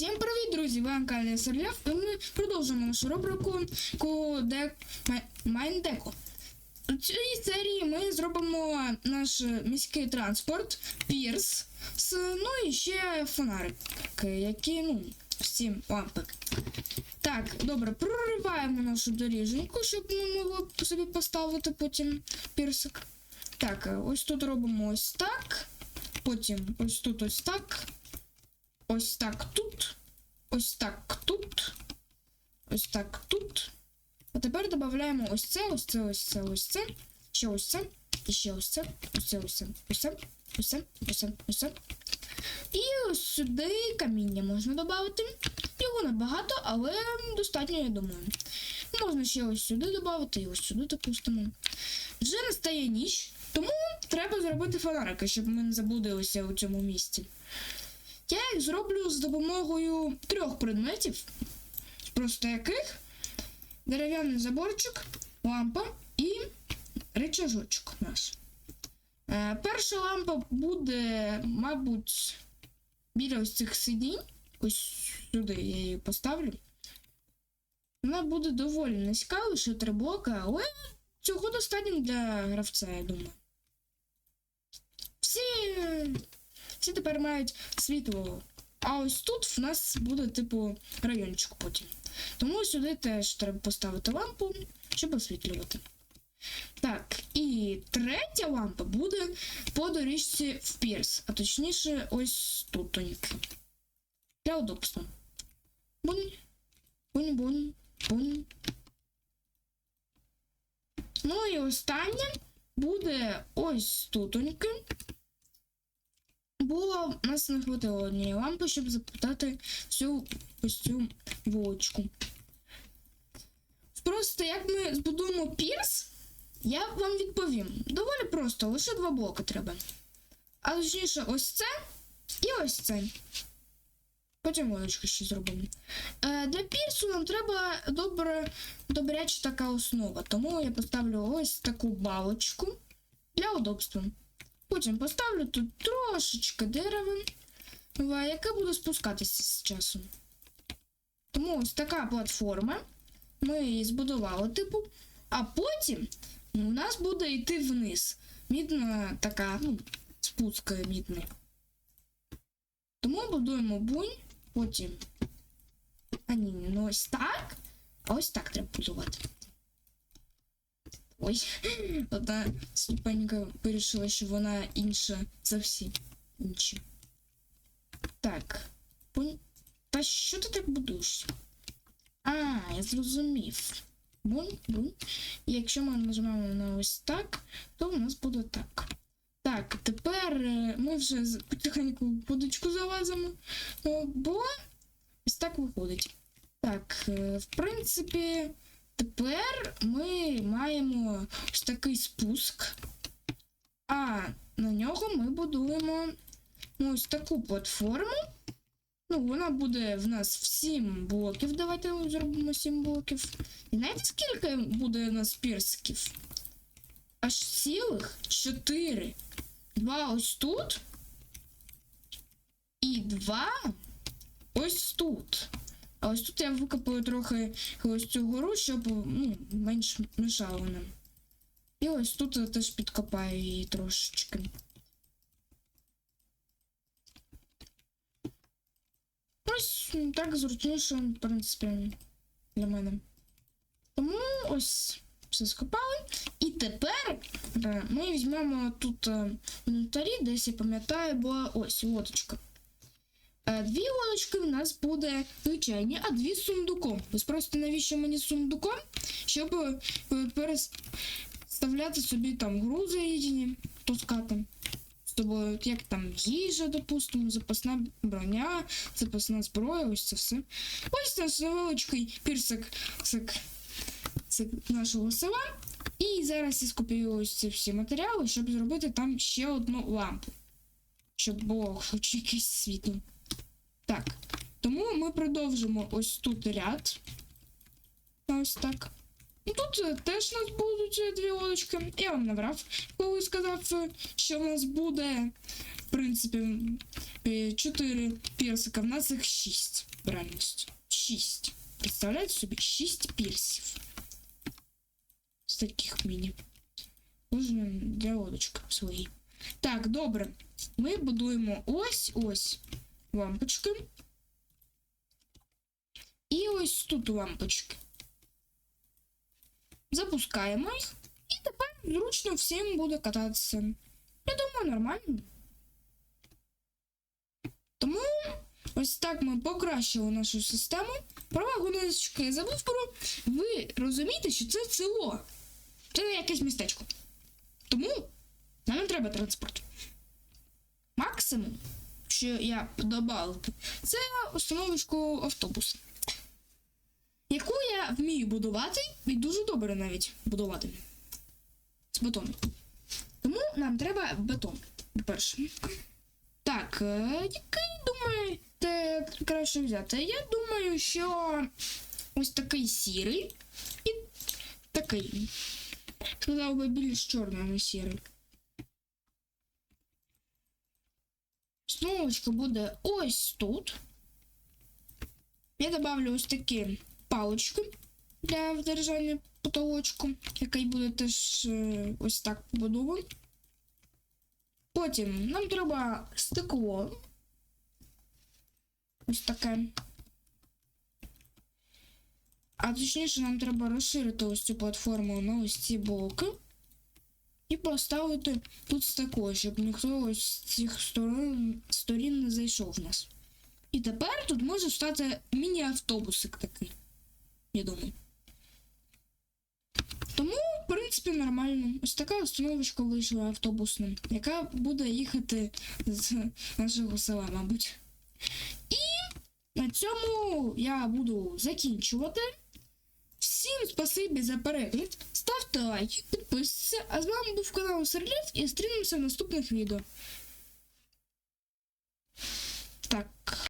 Всім привіт, друзі! Ви Анкалія Серлєв, і ми продовжуємо нашу рубрику Кодек Майндеко. У цій серії ми зробимо наш міський транспорт, пірс, ну і ще фонарики, які, ну, всі лампи. Так, добре, прориваємо нашу доріженьку, щоб ми могли собі поставити потім пірсик. Так, ось тут робимо ось так. Потім ось тут ось так. Ось так тут. Ось так тут. Ось так тут. А тепер додаємо ось це, ось це, ось це, ось це. Ще ось це. І ще ось це. Ось це, ось це. Ось це. Ось це, ось це, ось це. І ось сюди каміння можна додати. Його небагато, але достатньо, я думаю. Можна ще ось сюди додати і ось сюди допустимо. Вже настає ніч, тому треба зробити фонарики, щоб ми не заблудилися у цьому місці. Я їх зроблю з допомогою трьох предметів, просто яких дерев'яний заборчик, лампа і речажочок наш. Е, перша лампа буде, мабуть, біля ось цих сидінь. Ось сюди я її поставлю. Вона буде доволі низька, лише три блоки, але цього достатньо для гравця, я думаю. Всі всі тепер мають світло. А ось тут в нас буде, типу, райончик потім. Тому сюди теж треба поставити лампу, щоб освітлювати. Так, і третя лампа буде по доріжці в пірс, а точніше, ось тут тоньки. Для удобства. Бунь, бунь, бунь, бунь. Ну і останнє буде ось тутоньки. Було у нас не хватило однієї лампи, щоб запитати всю ось цю вулочку. Просто як ми збудуємо пірс, я вам відповім. Доволі просто, лише два блоки треба. А точніше, ось це і ось це. Потім вулочку ще зробимо. Е, для пірсу нам треба добре, добряча така основа, тому я поставлю ось таку балочку для удобства. Потім поставлю тут трошечки дерева, яке буде спускатися з часом. Тому ось така платформа. Ми її збудували, типу, а потім у нас буде йти вниз. Мідна така, ну, спуск мідний. Тому будуємо бунь, потім. А ні, ну ось так. А ось так треба будувати. Ой, одна ступенька вирішила, що вона інша за всі інші. Так. Та що ти так будуєш? А, я зрозумів. Бунь, бунь. І якщо ми нажмемо на ось так, то у нас буде так. Так, тепер е, ми вже потихеньку будочку залазимо, бо ось так виходить. Так, е, в принципі, тепер ми маємо ось такий спуск, а на нього ми будуємо ось таку платформу. Ну, вона буде в нас в 7 блоків. Давайте зробимо 7 блоків. І знаєте, скільки буде у нас пірсиків? Аж цілих 4. Два ось тут. І два ось тут. А ось тут я викопаю трохи ось цю гору, щоб ну, менш мішало нам. І ось тут я теж підкопаю її трошечки. Ось так зручніше, в принципі, для мене. Тому ось все скопали. І тепер ми візьмемо тут е, інвентарі, десь я пам'ятаю, була ось лодочка. Е, Дві лодочки в нас буде звичайні, а дві з сундуком. Ви спросите, навіщо мені сундуком? Щоб е, переставляти собі там грузи різні, таскати з тобою, як там їжа, допустимо, запасна броня, запасна зброя, ось це все. Ось наш невеличкий пірсик цик, цик нашого села. І зараз я скопію ось ці всі матеріали, щоб зробити там ще одну лампу. Щоб було хоч якесь світло. Так. Тому ми продовжимо ось тут ряд. Ось так. Ну, Тут е, теж у нас будуть е, дві лодочки. Я вам наврав, коли сказав, е, що в нас буде, в принципі, е, чотири пірсика, в нас їх шість. в реальності. Шість. Представляєте собі, шість пірсів. З таких міні. Кожен для лодочки своїй. Так, добре. Ми будуємо ось ось Лампочки. І ось тут лампочки. Запускаємо їх. І тепер зручно всім буде кататися. Я думаю, нормально. Тому ось так ми покращили нашу систему. Права гоночки я забув. Ви розумієте, що це село. Це не якесь містечко. Тому нам не треба транспорт. Максимум, що я додав, це установочку автобуса. Яку я вмію будувати, і дуже добре навіть будувати. З бетону. Тому нам треба бетон. По-перше. Так, е, який думаєте краще взяти? Я думаю, що ось такий сірий і такий. Сказав би більш чорний, а не сірий. Основочка буде ось тут. Я добавлю ось такі палочки для вдержання потолочку, який буде теж е, ось так побудований. Потім нам треба стекло. Ось таке. А точніше, нам треба розширити ось цю платформу на ось ці блоки. І поставити тут стекло, щоб ніхто ось з цих сторон, сторін не зайшов в нас. І тепер тут може стати міні-автобусик такий. Я думаю. Тому, в принципі, нормально. Ось така установочка вийшла автобусна, яка буде їхати з нашого села, мабуть. І на цьому я буду закінчувати. Всім спасибі за перегляд. Ставте лайки, підписуйтесь, а з вами був канал Серлів і стрінемося в наступних відео. Так.